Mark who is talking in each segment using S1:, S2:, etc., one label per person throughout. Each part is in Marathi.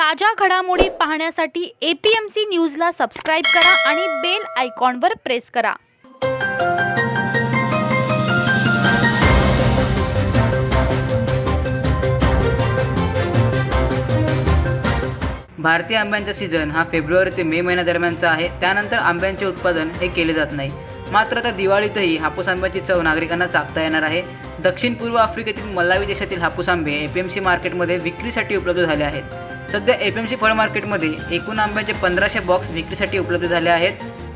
S1: ताज्या घडामोडी पाहण्यासाठी एपीएमसी न्यूजला सबस्क्राईब करा आणि बेल आयकॉनवर प्रेस करा.
S2: भारतीय आंब्यांचा सीझन हा फेब्रुवारी ते मे महिन्या दरम्यानचा आहे. त्यानंतर आंब्यांचे उत्पादन हे केले जात नाही. मात्र आता दिवाळीतही हापूस आंब्याची चव नागरिकांना चाकता येणार आहे. दक्षिण पूर्व आफ्रिकेतील मल्लावी देशातील हापूस आंबे ए पी एम सी मार्केटमध्ये विक्रीसाठी उपलब्ध झाले आहेत. सध्या एफ एम सी फळ मार्केटमध्ये एकूण आंब्याचे पंधराशे बॉक्स विक्रीसाठी उपलब्ध झाले आहेत.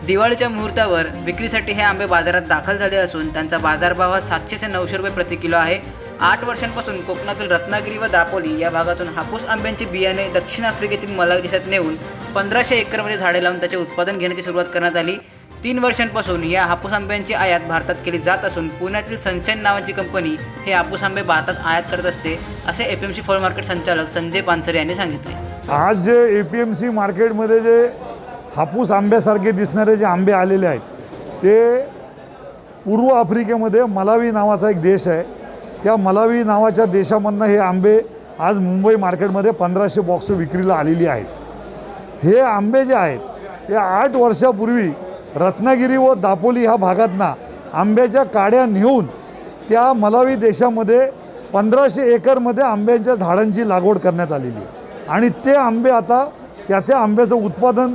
S2: दिवाळीच्या मुहूर्तावर विक्रीसाठी हे आंबे बाजारात दाखल झाले असून त्यांचा बाजारभाव हा सातशे ते नऊशे रुपये प्रति किलो आहे. आठ वर्षांपासून कोकणातील रत्नागिरी व दापोली या भागातून हापूस आंब्यांचे बियाणे दक्षिण आफ्रिकेतील मला देशात नेऊन पंधराशे एकरमध्ये झाडे लावून त्याचे उत्पादन घेण्याची सुरुवात करण्यात आली. तीन वर्षांपासून या हापूस आंब्यांची आयात भारतात केली जात असून पुण्यातील सनशाईन नावाची कंपनी हे हापूस आंबे भारतात आयात करत असते असे एफ एम सी फळ मार्केट संचालक संजय पानसरे यांनी सांगितले.
S3: आज जे ए पी एम सी मार्केटमध्ये जे हापूस आंब्यासारखे दिसणारे जे आंबे आलेले आहेत ते पूर्व आफ्रिकेमध्ये मलावी नावाचा एक देश आहे. त्या मलावी नावाच्या देशामधनं हे आंबे आज मुंबई मार्केटमध्ये पंधराशे बॉक्स विक्रीला आलेली आहेत. हे आंबे जे आहेत ते आठ वर्षापूर्वी रत्नागिरी व दापोली ह्या भागातना आंब्याच्या काड्या नेऊन त्या मलावी देशामध्ये पंधराशे एकरमध्ये आंब्यांच्या झाडांची लागवड करण्यात आलेली आणि ते आंबे आता त्याच्या आंब्याचं उत्पादन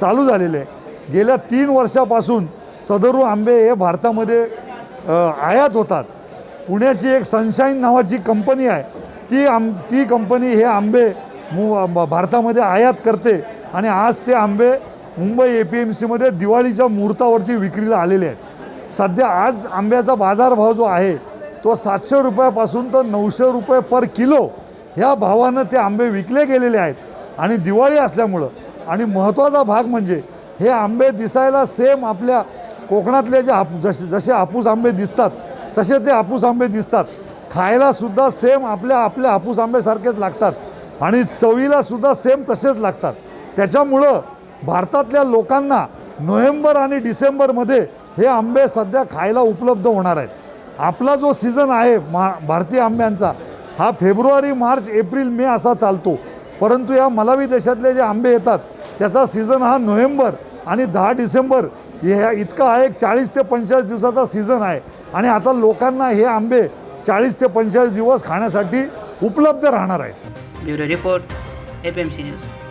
S3: चालू झालेलं आहे. गेल्या तीन वर्षापासून सदरू आंबे हे भारतामध्ये आयात होतात. पुण्याची एक सनशाईन नावाची कंपनी आहे. ती आम ती कंपनी हे आंबे मु भारतामध्ये आयात करते. आणि आज ते आंबे मुंबई ए पी एम सीमध्ये दिवाळीच्या मुहूर्तावरती विक्रीला आलेले आहेत. सध्या आज आंब्याचा बाजारभाव जो आहे तो सातशे रुपयापासून तर नऊशे रुपये पर किलो ह्या भावानं ते आंबे विकले गेलेले आहेत. आणि दिवाळी असल्यामुळं आणि महत्त्वाचा भाग म्हणजे हे आंबे दिसायला सेम आपल्या कोकणातले जे हापू जसे जसे हापूस आंबे दिसतात तसे ते हापूस आंबे दिसतात. खायलासुद्धा सेम आपल्या आपल्या हापूस आंब्यासारखेच लागतात. आणि चवीलासुद्धा सेम तसेच लागतात. त्याच्यामुळं भारतातल्या लोकांना नोव्हेंबर आणि डिसेंबरमध्ये हे आंबे सध्या खायला उपलब्ध होणार आहेत. आपला जो सीझन आहे मा भारतीय आंब्यांचा हा फेब्रुवारी मार्च एप्रिल मे असा चालतो. परंतु या मलावी देशातले जे आंबे येतात त्याचा सीझन हा नोव्हेंबर आणि दहा डिसेंबर ह्या इतका हा एक चाळीस ते पंचेचाळीस दिवसाचा सीझन आहे. आणि आता लोकांना हे आंबे चाळीस ते पंचेचाळीस दिवस खाण्यासाठी उपलब्ध राहणार आहेत.
S2: Bureau report F M C news.